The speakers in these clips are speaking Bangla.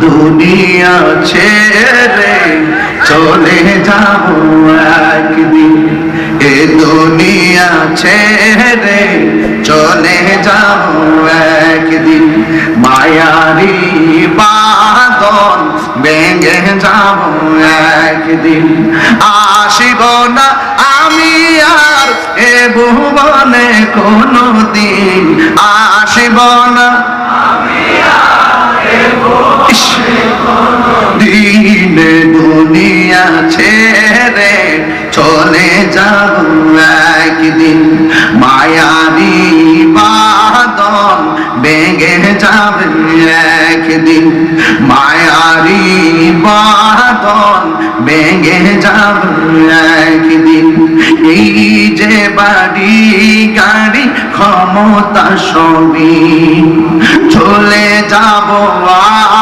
দুনিয়া ছেড়ে চলে যাব একদিন। এ দুনিয়া ছেড়ে চলে যাব একদিন। মায়ারি বাদন ভেঙে যাব একদিন। আসিব না আমি আর এ ভুবনে কোনো দিন আসিব না দুনিয়া ছেড়ে চলে যাব একদিন। মায়ারি বাদন বেগে যাবে একদিন। মায়ারি বাদন বেগে যাবে একদিন। এই যে বাড়ি গাড়ি ক্ষমতা সবই চলে যাব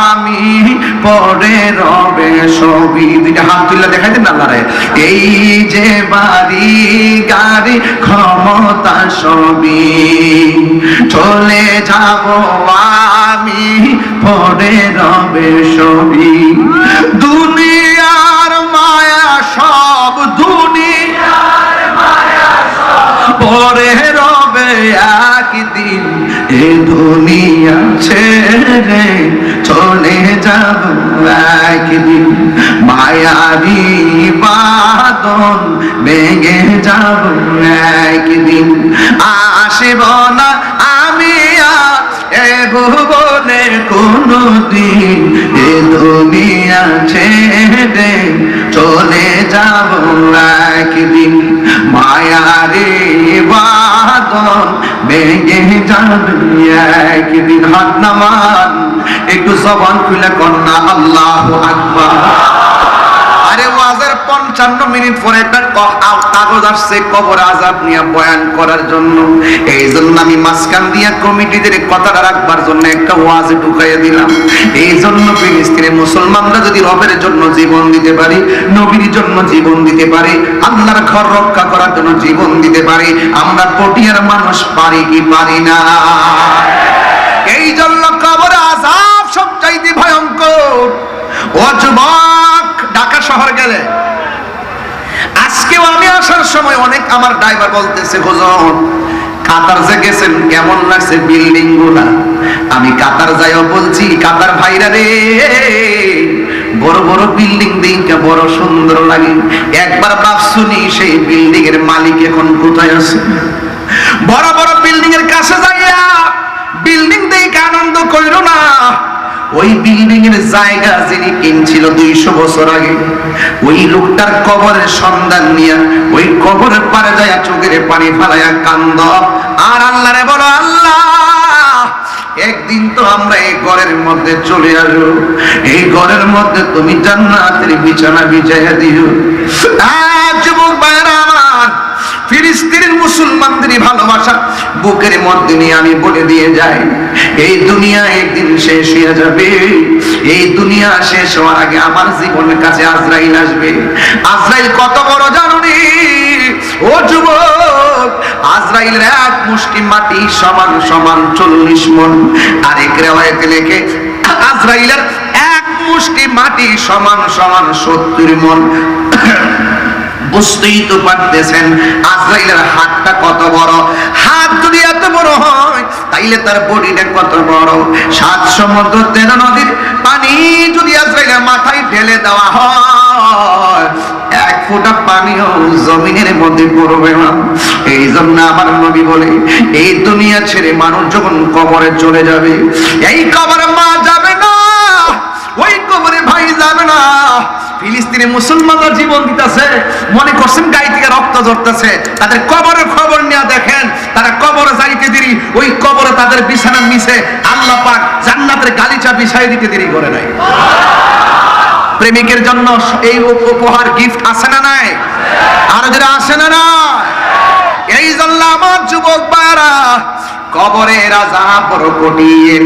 আমি। পরে রবে সবই দুইটা হাত তুলে দেখাই দিন আল্লাহরে? এই যে বাড়ি, গাড়ি, ক্ষমতা সবই। চলে যাব আমি পরে রবে সবই দুনিয়ার মায়া সব দুনিয়ার মায়া সব পরে রবে একদিন এ দুনিয়া ছেড়ে চলে যাব একদিন। মায়ারি বাদন ভেঙে যাব একদিন। আসব না আমি এ ভুবনে কোনো দিন এ দুনিয়া ছেড়ে চলে যাব একদিন। মায়ারে একদিন হাত নামান একটু জবান খুলে কন্যা আল্লাহ আকবার। পঞ্চান্ন মিনিট পরে কাগজ আসছে কবর আজাব নিয়ে বয়ান করার জন্য। এই জন্য আমি মাঝখান দিয়া কমিটিদের কথাটা রাখবার জন্য একটা ওয়াজে ঢুকাইয়া দিলাম। এই জন্য ফিলিস্তিনের মুসলমানরা যদি রবের জন্য জীবন দিতে পারি, নবীর জন্য জীবন দিতে পারি, আল্লাহর ঘর রক্ষা করার জন্য জীবন দিতে পারি, আমরা পটিয়ার মানুষ পারি কি পারি না? এই জন্য কবর আজাব সবচাইতে ভয়ঙ্কর। ও যুবক, ঢাকা শহর গেলে সময় অনেক আমার ড্রাইভার বলতেছে, হুজুর, কাতার যে গেছেন, কেমন লাগছে বিল্ডিংগুলা? আমি কাতার যাইও বলছি, কাতার ভাইরা রে, বড় বড় বিল্ডিং দিনকে বড় সুন্দর লাগে। একবার বাপ শুনি, সেই বিল্ডিং এর মালিক এখন কোথায় আছে? বড় বড় বিল্ডিং এর কাছে যাইয়া বিল্ডিং দেখে আনন্দ কইল না। ওই বিল্ডিং এর জায়গা যিনি কিনছিল দুইশো বছর আগে ওই লোকটার কবরের সন্ধান নিয়ে ওই কবরের পারে যায় চোখের পানি ফালাইয়া কান্দ। আর আল্লাহরে বলো আল্লাহ একদিন তো আমরা এই ঘরের মধ্যে চলে আসব। এই ঘরের মধ্যে তুমি জান্নাতের বিছানা বিছাইয়া দিও। আহ, ফিলিস্তিনের মুসলমানদের ভালোবাসা, বুকের মধ্যে নিয়ে আমি বলে দিয়ে যাই, এই দুনিয়া একদিন শেষ হয়ে যাবে। এই দুনিয়া শেষ হওয়ার আগে আমার জীবনের কাছে আজরাইল আসবে। আজরাইল কত বড় জানুনি? ও যুবক, আজরাইলের এক মুষ্টি মাটি সমান সমান চল্লিশ মন। আরেক রেওয়ায়তে লেখে, আজরাইলের এক মুষ্টি মাটি সমান সমান সত্তর মন। বুঝতেই তো পারতেছেন, আজরাইলের হাতটা কত বড়? হাত যদি এত বড় হয়, তাইলে তার বডিটা কত বড়? সাত সমুদ্র, তেরো নদীর পানি যদি আজরাইলের মাথায় ঢেলে দেওয়া হয়, এক ফোঁটা পানিও জমিনের মধ্যে পড়বে না। এই জন্য আমার নবী বলে, এই দুনিয়া ছেড়ে মানুষ যখন কবরে চলে যাবে, এই কবরে মা যাবে না, ওই কবরে ভাই যাবে না। ফিলিস্তিনে মুসলমানরা জীবন দিতেছে। মনে করছেন গায়ে থেকে রক্ত ঝরতেছে। তাদের কবরের খবর নিয়ে দেখেন, তারা কবরে যাইতে দেরি, ওই কবরে তাদের বিছানার নিচে আল্লাহ পাক জান্নাতের গালিচা বিছাই দিতে দেরি করে নাই। প্রেমিকের জন্য এই উপহার গিফট আসে না নাই? আর যারা আসে না না এই জন্য আমার যুবক বারা কবরের রাজা বড় কঠিন।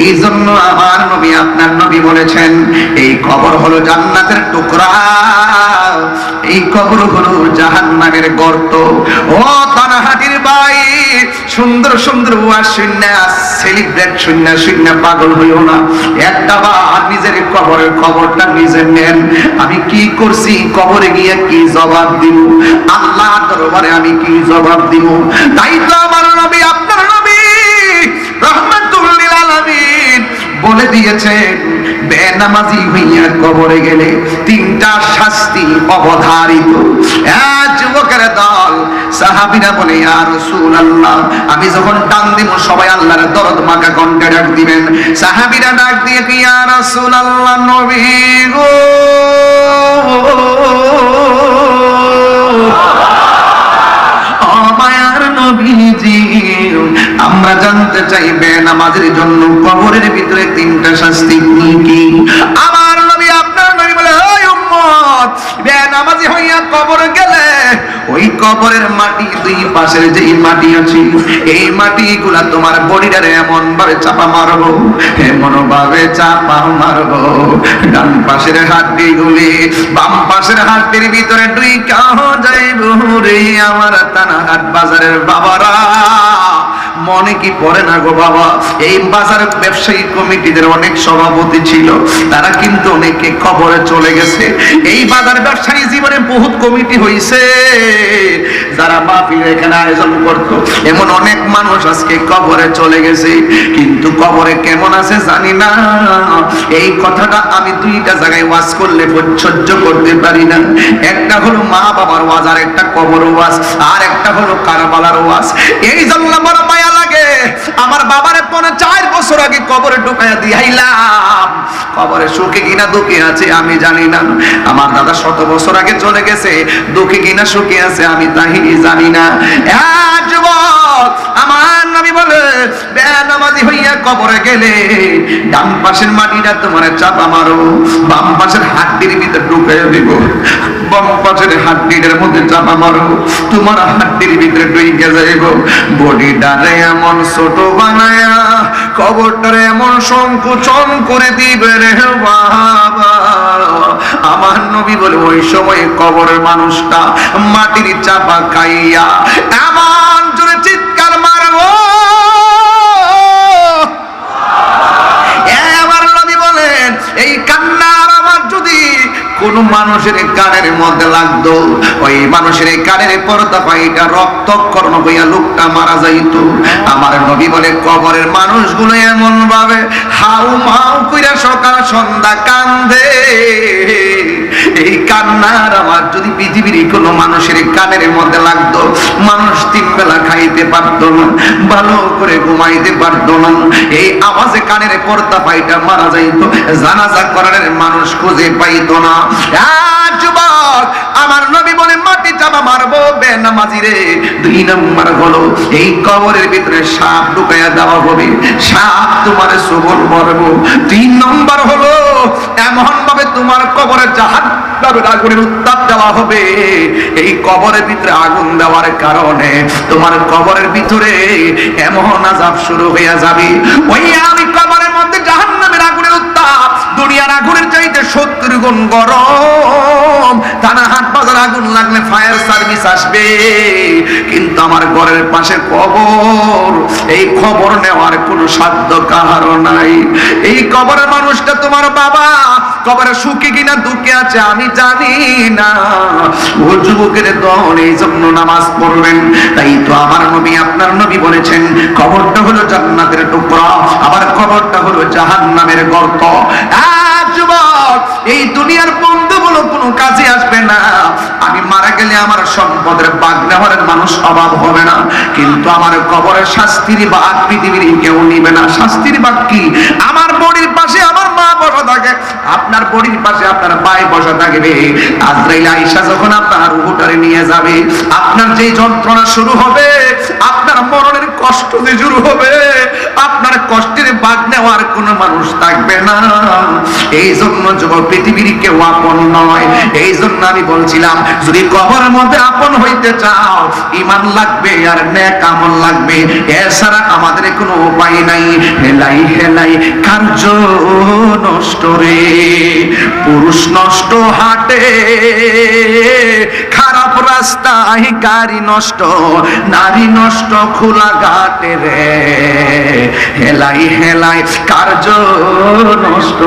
এই জন্য আমার নবী, আপনার নবী বলেছেন, এই কবর হলো জান্নাতের টুকরা। এই কবর হলো জাহান্নামের গর্ত। ও তানাহাটির সুন্দর সুন্দর ওয়াজ শূন্য সেলিব্রেট শূন্য শূন্য পাগল হইও না। একটা বার নিজের কবরের খবরটা নিজে নেন। আমি কি করছি? কবরে গিয়ে কি জবাব দিব? আল্লাহ দরবারে আমি কি জবাব দিব? তাই তো আমার নবী, আপনার নবী রহমাতুল্লিল আলামিন বলে দিয়েছেন, বেনামাজি হইয়া কবরে গেলে তিনটা শাস্তি অবধারিত। এক যুবকের দল সাহাবিরা বলে, ইয়া রাসূলুল্লাহ। আমি যখন টান দিব, সবাই আল্লাহর দরদ ডাক দিবেন। সাহাবিরা ডাক দিয়ে নবী গো। আমরা জানতে চাই, বেনামাজের জন্য কবরের ভিতরে তিনটা শাস্তি কি কি? আমার নবী, আপনার নবী বলে ওই উম্মত, বেনামাজি হইয়া কবর গেলে ওই কবরের মাটি, দুই পাশের যে মাটি আছে, এই মাটিগুলা তোমার বডিটারে এমন ভাবে চাপা মারবো এমন ভাবে চাপা মারবো। ডান পাশের হাড্ডি গুলি বাম পাশের হাড্ডির ভিতরে দুই কাহ যাইব রে আমার টানা হাট বাজারের বাবারা। মনে পড়ে না গো বাবা? এই বাজার ব্যবসায়ী কমিটিদের অনেক সভাপতি ছিল, তারা কিন্তু অনেকে খবরে চলে গেছে। এই বাজার ব্যবসায়ী জীবনে বহুত কমিটি যারা মাহফিল এখানে আয়োজন করত। এমন অনেক মানুষ আজকে কবরে চলে গেছে, কিন্তু কবরে কেমন আছে জানি না। এই কথাটা আমি দুইটা জায়গায় ওয়াজ করলে সহ্য করতে পারি না। একটা হলো মা বাবার ওয়াজ, আর একটা কবর ওয়াজ, আর একটা হলো কারবালার ওয়াজ। এই জন্য বড় আমার বাবারে পনে চার বছর আগে কবরে ঢুকাইয়া দিয়াইলাম। কবরে সুখে কিনা দুঃখে আছে, আমি জানি না। আমার দাদা শত বছর আগে চলে গেছে, দুঃখে কিনা সুখে আছে, আমি তাহি জানি না। বেনামাজি হইয়া কবরে গেলে, ডান পাশের মাটিটা তোমার বাম পাশের হাড্ডির ভিতরে দিব, বাম পাশের হাড্ডিটার মধ্যে তোমার হাড্ডির ভিতরে ঢুকে যাইব। বডিটারে এমন ছোট বানায়া, কবরটারে এমন করে দিবে রে বাবা। আমার নবী বলে, ওই সময় কবরের মানুষটা মাটির চাপা খাইয়া এমন কোন মানুষের কানের মধ্যে লাগতো। ওই মানুষের কানের পর্দা পাইটা রক্তকর্ণ হইয়া লোকটা মারা যাইতো। আমার নবী বলে, কবরের মানুষগুলো এমন ভাবে হাউ মাউ কইরা সকাল সন্ধ্যা কান্দে। কান্নার আওয়াজ যদি পৃথিবীর কোনো মানুষের কানের মধ্যে লাগতো, মানুষ তিন বেলা খাইতে পারতো না, ভালো করে ঘুমাইতে পারতো না। এই আওয়াজে কানের পর্দা পাইটা মারা যাইত, জানাজা করার মানুষ খুঁজে পাইতো না। যুবক, আমার নবী বলে চাপা মারবো, বেনামাজি রে। দুই নম্বর হলো, এই কবরের ভিতরে সাপ ঢুকাইয়া দেওয়া হবে। সাপ তোমার সবল মারবো। তিন নম্বর হলো এমন ভাবে তোমার জাহান আগুনের উত্তাপ দেওয়া হবে। এই কবরের ভিতরে আগুন দেওয়ার কারণে তোমার কবরের ভিতরে এমন আজাব শুরু হইয়া যাবে। ওই আমি কবরের মধ্যে জাহান্নামের আগুনের উত্তাপ, দুনিয়ার আগুনের চাইতে সত্তর গুণ গরম। বাজার আগুন লাগলে ফায়ার সার্ভিস আসবে। কিন্তু আমার ঘরের পাশে কবর এই খবর নেওয়ার কোনো সাধ্য কাহারও নাই। এই কবরের মানুষটা তোমার বাবা কবরে সুখে কিনা দুঃখে আছে আমি জানি না। ও যুবকের দল এই জন্য নামাজ পড়বেন। তাই তো আমার নবী আপনার নবী বলেছেন কবরটা হলো জান্নাতের টুকরা আবার কবরটা হলো জাহান্নামের গর্ত। আহ, যুবক এই দুনিয়ার বন্ধুগুলো কোনো কাজে আসবে না। আমার সম্পদের বাগ নেওয়ার মানুষ অভাব হবে না। কিন্তু আমার কবরের শাস্তির বাঘ পৃথিবীর কেউ নিবে না। শাস্তির বাঘ কি? আমার বডির পাশে আমার মা বসা থাকে। আপনার বডির পাশে আপনার ভাই বসা থাকবে। আজরাইল আইসা যখন আপনার রুহুটারে নিয়ে যাবে, আপনার যে যন্ত্রণা শুরু হবে, আপনার মরণের কষ্ট যে শুরু হবে, আপনার কষ্টের বাদ নেওয়ার কোনো মানুষ থাকবে না। এই জন্য যুবক, পৃথিবীর কেউ আপন নয়। এই জন্য আমি বলছিলাম, যদি কবরের মধ্যে আপন হইতে চাও ইমান লাগবে আর নেক আমল লাগবে। এছাড়া আমাদের কোনো উপায় নাই। হেলাই হেলাই কার্য নষ্ট রে? পুরুষ নষ্ট হাটে খারাপ খারাপ রাস্তায় গাড়ি নষ্ট নারী নষ্ট খোলা ঘাটে রে। হেলাই হেলাই কার্য নষ্ট